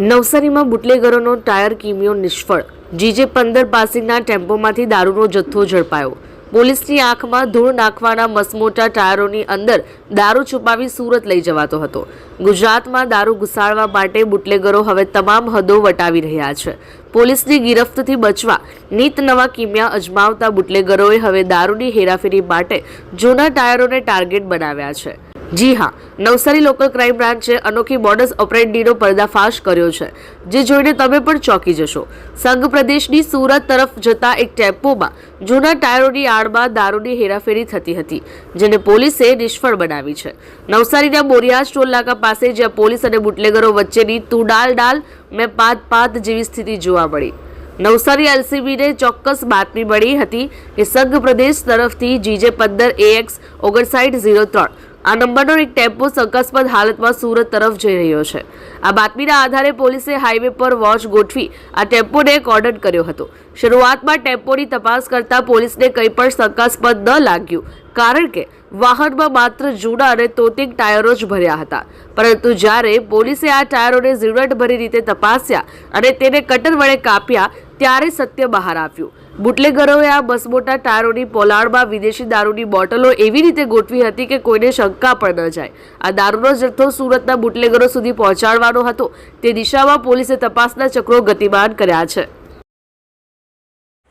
નવસારીમાં બુટલેગરોનો ટાયર કિમિયો નિષ્ફળ. જીજે પંદર પાસિંગના ટેમ્પોમાંથી દારૂનો જથ્થો ઝડપાયો. પોલીસની આંખમાં ધૂળ નાખવાના મસમોટા ટાયરોની અંદર દારૂ છુપાવી સુરત લઈ જવાતો હતો. ગુજરાતમાં દારૂ ઘુસાડવા માટે બુટલેગરો હવે તમામ હદો વટાવી રહ્યા છે. પોલીસની ગિરફ્તથી બચવા નીત નવા કિમિયા અજમાવતા બુટલેગરોએ હવે દારૂની હેરાફેરી માટે જૂના ટાયરોને ટાર્ગેટ બનાવ્યા છે. જી હા, નવસારી લોકલ ક્રાઇમ બ્રાન્ચે અનોખી મોડસ ઓપરેન્ડીનો પર્દાફાશ કર્યો છે, જે જોઈને તમે પણ ચોંકી જશો. સંઘ પ્રદેશની સુરત તરફ જતા એક ટેમ્પોમાં જૂના ટાયરોની આડમાં દારૂની હેરાફેરી થતી હતી, જેને પોલીસે નિષ્ફળ બનાવી છે. નવસારીના બોરિયાજ ટોલનાકા પાસે જ્યાં પોલીસ અને બુટલેગરો વચ્ચેની તું ડાલ મેં પાત પાત જેવી સ્થિતિ જોવા મળી. નવસારી એલસીબીને ચોક્કસ બાતમી મળી હતી કે સંઘ પ્રદેશ તરફથી જીજે પંદર એએક્સ ઓગણસાઠ ઝીરો ત્રણ આ નંબરનો એક ટેમ્પો શંકાસ્પદ હાલતમાં સુરત તરફ જઈ રહ્યો છે. આ બાતમીના આધારે પોલીસે હાઈવે પર વોચ ગોઠવી આ ટેમ્પોને કોર્ડન કર્યો હતો. શરૂઆતમાં ટેમ્પોની તપાસ કરતા પોલીસને કંઈ પણ શંકાસ્પદ ન લાગ્યું. કારણ કે વાહનમાં માત્ર જૂના અને તોતિંગ ટાયરો જ ભર્યા હતા. પરંતુ જ્યારે પોલીસે આ ટાયરોને ઝીણવટભરી રીતે તપાસ્યા અને તેને કટર વડે કાપ્યા, ત્યારે સત્ય બહાર આવ્યું. બુટલેગરોએ આ બસમોટા ટાયરોની પોલાણમાં વિદેશી દારૂની બોટલો એવી રીતે ગોઠવી હતી કે કોઈને શંકા પણ ન જાય. આ દારૂનો જથ્થો સુરતના બુટલેગરો સુધી પહોંચાડવાનો હતો. તે દિશામાં પોલીસે તપાસના ચક્રો ગતિમાન કર્યા છે.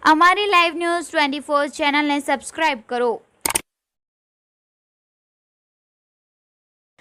અમારી લાઈવ ન્યૂઝ ટ્વેન્ટી ફોર ચેનલને સબસ્ક્રાઇબ કરો.